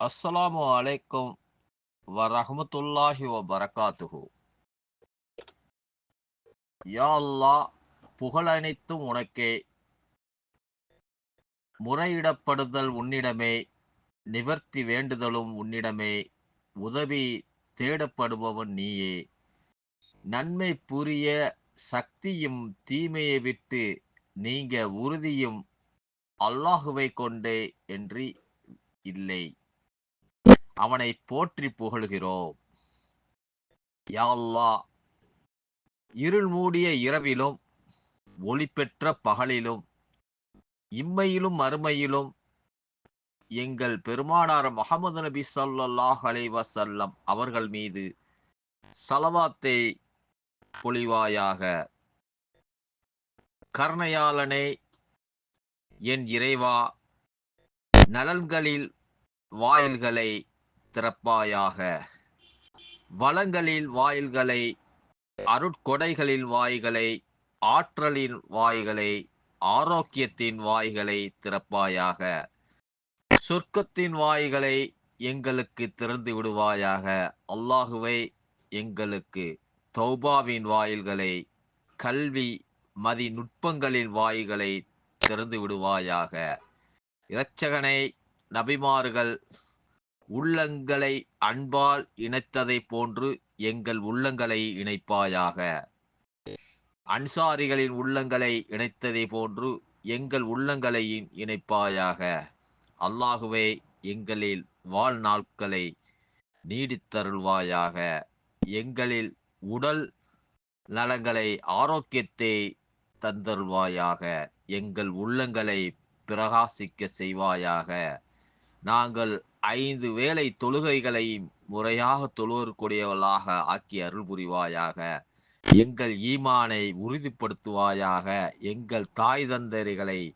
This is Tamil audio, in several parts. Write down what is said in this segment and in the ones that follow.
அஸ்ஸலாமு அலைக்கும் வரஹமத்துல்லாஹி வ பரகாத்துஹு யா அல்லா புகழ் அனைத்தும் உனக்கே. முறையிடப்படுதல் உன்னிடமே. நிவர்த்தி வேண்டுதலும் உன்னிடமே. உதவி தேடப்படுபவன் நீயே. நன்மை புரிய சக்தியும் தீமையை விட்டு நீங்க உறுதியும் அல்லாஹுவை கொண்டே என்று இல்லை. அவனை போற்றி புகழ்கிறோம். யாழ்லா இருள் மூடிய இரவிலும் ஒளி பெற்ற பகலிலும் இம்மையிலும் அருமையிலும் எங்கள் பெருமானார் முகமது நபி ஸல்லல்லாஹு அலைவசல்லம் அவர்கள் மீது சலவாத்தை பொழிவாயாக. கர்ணயாளனே என் இறைவா நலன்களில் வாயில்களை திறப்பாயாக வளங்களில் வாயில்களை அருட்கொடைகளின் வாய்களை ஆற்றலின் வாய்களை ஆரோக்கியத்தின் வாய்களை திறப்பாயாக. சொர்க்கத்தின் வாய்களை எங்களுக்கு திறந்து விடுவாயாக. அல்லாஹுவை எங்களுக்கு தௌபாவின் வாயில்களை கல்வி மதி நுட்பங்களின் வாய்களை திறந்து விடுவாயாக. இரட்சகனை நபிமார்கள் உள்ளங்களை அன்பால் இணைத்ததை போன்று எங்கள் உள்ளங்களை இணைப்பாயாக. அன்சாரிகளின் உள்ளங்களை இணைத்ததை போன்று எங்கள் உள்ளங்களையும் இணைப்பாயாக. அல்லாகுவே எங்களில் வாழ்நாட்களை நீடித்தருள்வாயாக. எங்களில் உடல் நலங்களை ஆரோக்கியத்தை தந்தருள்வாயாக. எங்கள் உள்ளங்களை பிரகாசிக்க செய்வாயாக. நாங்கள் ஐந்து வேளை தொழுகைகளை முறையாக தொழுவக்கூடியவர்களாக ஆக்கி அருள் புரிவாயாக. எங்கள் ஈமானை உறுதிப்படுத்துவாயாக. எங்கள் தாய் தந்தரிகளை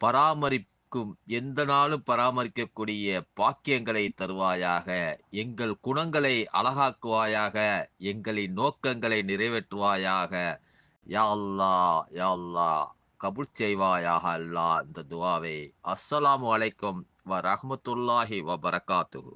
பராமரிக்கும் எந்த நாளும் பராமரிக்கக்கூடிய பாக்கியங்களை தருவாயாக. எங்கள் குணங்களை அழகாக்குவாயாக. எங்களின் நோக்கங்களை நிறைவேற்றுவாயாக. யா அல்லா யா அல்லா கபுல் செய்வாயாக அல்லா இந்த துவாவை. அஸ்ஸலாமு அலைக்கும் வ ரஹமத்துல்லாஹி வ பரகாத்துஹு.